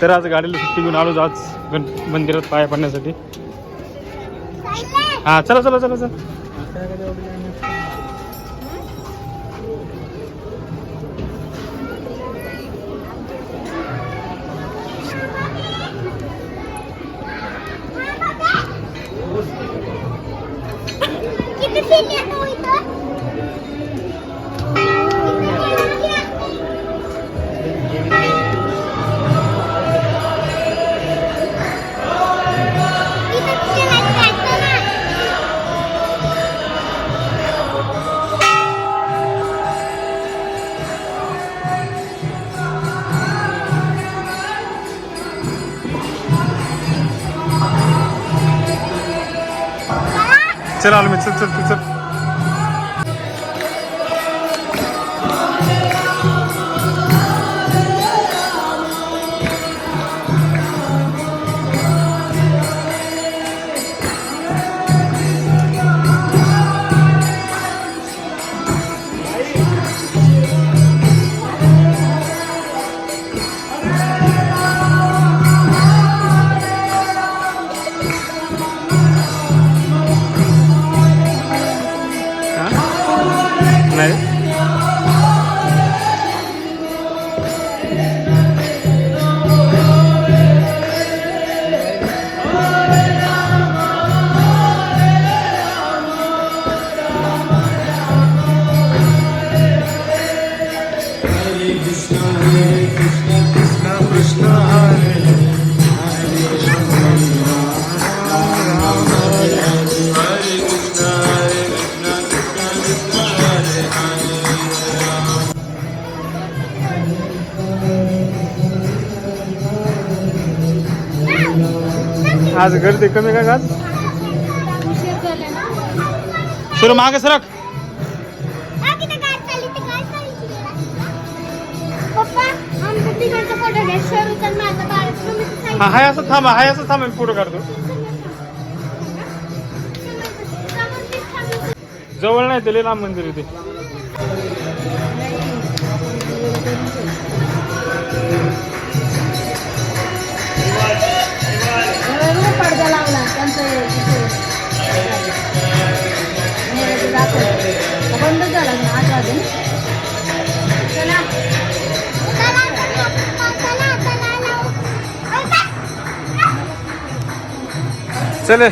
तर आज गाडीला सुट्टी घेऊन आलोच आज गण मंदिरात पाया पडण्यासाठी. हा चला चला चला चला. किती चल आलो मी चल चल तू आज गर्दी कमी का उशीर झाला सुरू मागे सरक हा हाय असं थांबा हाय असं थांबा मी फोटो काढतो. जवळ नाही ते लांब मंदिर आहे चले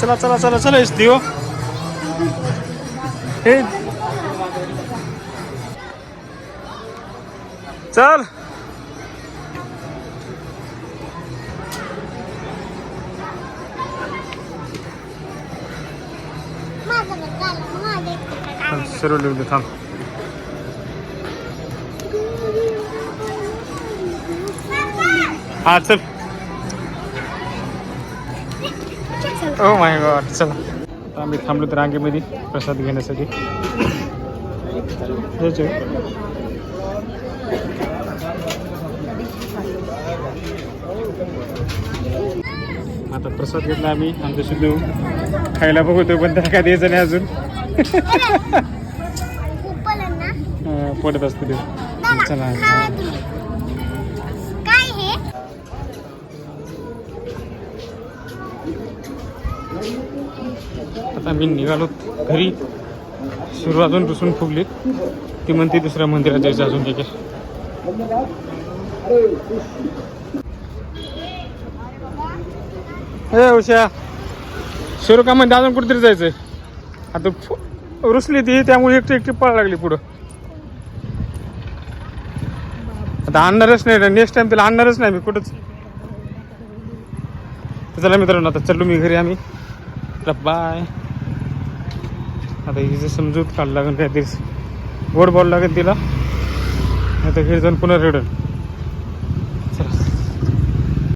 चला चला चला चला इस दियो हे चल माझं बघ, झालं. माझं एक तिकीट आहे. सर्व लिहून दे थांब हा चल ओ माय गॉड चला. आता आम्ही थांबलो तर रांगेमध्ये प्रसाद घेण्यासाठी? आता प्रसाद घेतला आम्ही आमचं शुद्ध खायला बघतोय पण त्याला काय द्यायचं नाही अजून. पडत असते ते. दादा, चला. आता मी निघालो घरी. सुरू अजून रुसून फुगली ती म्हणते दुसऱ्या मंदिरात जायचं अजून ठीक आहे ए उषा. सुरू का म्हणते अजून कुठेतरी जायचंय? आता फु- रुसली ती त्यामुळे एकटी एकटी पळा लागली पुढं. आता आणणारच नाही नेक्स्ट टाइम तिला आणणारच नाही मी कुठंच. चला मित्रांनो आता चलू मी घरी आम्ही. तर बाय. आता हिचं समजूत काढ लागेल काहीतरी गोड बॉल लागेल तिला. नाही तर घरी जाऊन पुन्हा रेडून